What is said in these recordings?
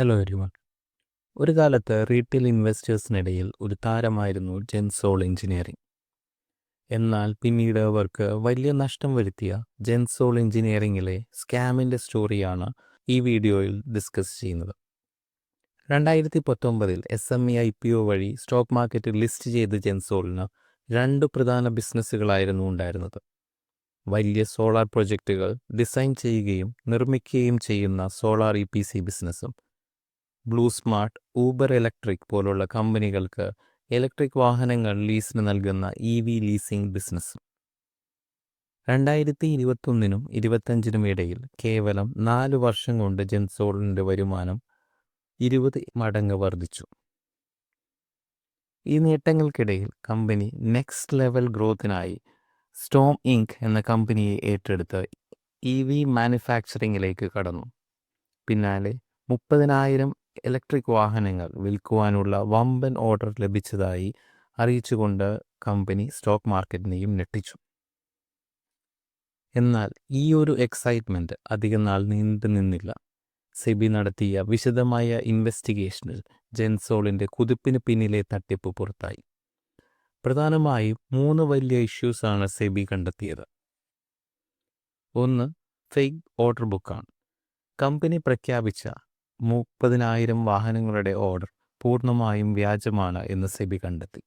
Hello everyone ഒരു കാലത്ത് retail ഇൻവെസ്റ്റേഴ്സിനിടയിൽ ഒരു താരമായിരുന്നു ജെൻസോൾ എഞ്ചിനീയറിംഗ് എന്നാൽ പിന്നീട് അവർക്ക് വലിയ നഷ്ടം വരുത്തിയ ജെൻസോൾ എഞ്ചിനീയറിംഗിലെ സ്കാമിന്റെ സ്റ്റോറിയാണ് ഈ വീഡിയോയിൽ ഡിസ്കസ് ചെയ്യുന്നത്. രണ്ടായിരത്തി പത്തൊമ്പതിൽ S M E I P O വഴി സ്റ്റോക്ക് മാർക്കറ്റിൽ ലിസ്റ്റ് ചെയ്ത ജെൻസോളിന് രണ്ട് പ്രധാന ബിസിനസ്സുകളായിരുന്നു ഉണ്ടായിരുന്നത്. വലിയ സോളാർ പ്രൊജക്റ്റുകൾ ഡിസൈൻ ചെയ്യുകയും നിർമ്മിക്കുകയും ചെയ്യുന്ന സോളാർ ഇ പി സി ബിസിനസ്സും ബ്ലൂ സ്മാർട്ട് ഊബർ ഇലക്ട്രിക് പോലുള്ള കമ്പനികൾക്ക് ഇലക്ട്രിക് വാഹനങ്ങൾ ലീസിന് നൽകുന്ന ഇ വി ലീസിംഗ് ബിസിനസ് രണ്ടായിരത്തി ഇരുപത്തൊന്നിനും ഇരുപത്തഞ്ചിനും ഇടയിൽ കേവലം നാല് വർഷം കൊണ്ട് ജെൻസോളിന്റെ വരുമാനം ഇരുപത് മടങ്ങ് വർദ്ധിച്ചു. ഈ നേട്ടങ്ങൾക്കിടയിൽ കമ്പനി നെക്സ്റ്റ് ലെവൽ ഗ്രോത്തിനായി സ്റ്റോം ഇങ്ക് എന്ന കമ്പനിയെ ഏറ്റെടുത്ത് ഇ വി മാനുഫാക്ചറിങ്ങിലേക്ക് കടന്നു. പിന്നാലെ മുപ്പതിനായിരം ഇലക്ട്രിക് വാഹനങ്ങൾ വിൽക്കുവാനുള്ള വമ്പൻ ഓർഡർ ലഭിച്ചതായി അറിയിച്ചുകൊണ്ട് കമ്പനി സ്റ്റോക്ക് മാർക്കറ്റിനെയും ഞെട്ടിച്ചു. എന്നാൽ ഈ ഒരു എക്സൈറ്റ്മെന്റ് അധികം നാൾ നീണ്ടു നിന്നില്ല. സെബി നടത്തിയ വിശദമായ ഇൻവെസ്റ്റിഗേഷനിൽ ജെൻസോളിന്റെ കുതിപ്പിന് പിന്നിലെ തട്ടിപ്പ് പുറത്തായി. പ്രധാനമായും മൂന്ന് വലിയ ഇഷ്യൂസാണ് സെബി കണ്ടെത്തിയത്. ഒന്ന് ഫേക്ക് ഓർഡർ ബുക്കാണ്. കമ്പനി പ്രഖ്യാപിച്ച മുപ്പതിനായിരം വാഹനങ്ങളുടെ ഓർഡർ പൂർണമായും വ്യാജമാണ് എന്ന് സെബി കണ്ടെത്തി.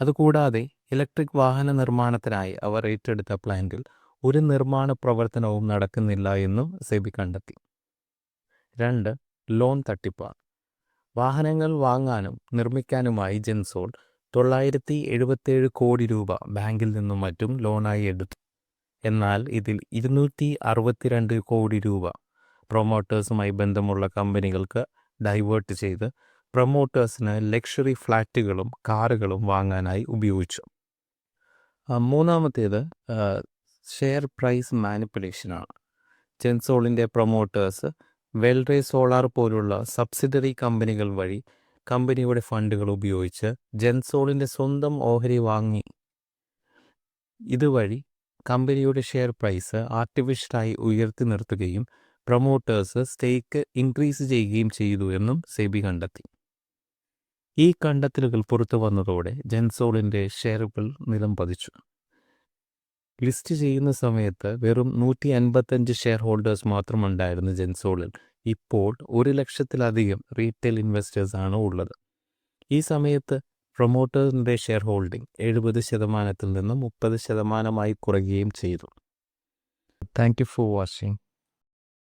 അതുകൂടാതെ ഇലക്ട്രിക് വാഹന നിർമ്മാണത്തിനായി അവർ ഏറ്റെടുത്ത പ്ലാന്റിൽ ഒരു നിർമ്മാണ പ്രവർത്തനവും നടക്കുന്നില്ല എന്നും സെബി കണ്ടെത്തി. രണ്ട് ലോൺ തട്ടിപ്പ്. വാഹനങ്ങൾ വാങ്ങാനും നിർമ്മിക്കാനുമായി ജെൻസോൾ തൊള്ളായിരത്തി എഴുപത്തേഴ് കോടി രൂപ ബാങ്കിൽ നിന്നും മറ്റും ലോണായി എടുത്തു. എന്നാൽ ഇതിൽ ഇരുന്നൂറ്റി അറുപത്തിരണ്ട് കോടി രൂപ പ്രൊമോട്ടേഴ്സുമായി ബന്ധമുള്ള കമ്പനികൾക്ക് ഡൈവേർട്ട് ചെയ്ത് പ്രൊമോട്ടേഴ്സിന് ലക്ഷറി ഫ്ലാറ്റുകളും കാറുകളും വാങ്ങാനായി ഉപയോഗിച്ചു. മൂന്നാമത്തേത് ഷെയർ പ്രൈസ് മാനിപ്പുലേഷനാണ് ജെൻസോളിന്റെ പ്രൊമോട്ടേഴ്സ് വെൽറേ സോളാർ പോലുള്ള സബ്സിഡറി കമ്പനികൾ വഴി കമ്പനിയുടെ ഫണ്ടുകൾ ഉപയോഗിച്ച് ജെൻസോളിന്റെ സ്വന്തം ഓഹരി വാങ്ങി. ഇതുവഴി കമ്പനിയുടെ ഷെയർ പ്രൈസ് ആർട്ടിഫിഷ്യലായി ഉയർത്തി നിർത്തുകയും പ്രൊമോട്ടേഴ്സ് സ്റ്റേക്ക് ഇൻക്രീസ് ചെയ്യുകയും ചെയ്തു എന്നും സെബി കണ്ടെത്തി. ഈ കണ്ടെത്തലുകൾ പുറത്തു വന്നതോടെ ജെൻസോളിന്റെ ഷെയറുകൾ നിലം പതിച്ചു. ലിസ്റ്റ് ചെയ്യുന്ന സമയത്ത് വെറും നൂറ്റി അൻപത്തഞ്ച് ഷെയർ ഹോൾഡേഴ്സ് മാത്രമുണ്ടായിരുന്നു ജെൻസോളിൽ. ഇപ്പോൾ ഒരു ലക്ഷത്തിലധികം റീറ്റെയിൽ ഇൻവെസ്റ്റേഴ്സാണ് ഉള്ളത്. ഈ സമയത്ത് പ്രൊമോട്ടേഴ്സിന്റെ ഷെയർ ഹോൾഡിംഗ് എഴുപത് ശതമാനത്തിൽ നിന്ന് മുപ്പത് ശതമാനമായി കുറയുകയും ചെയ്തു. Thank you for watching.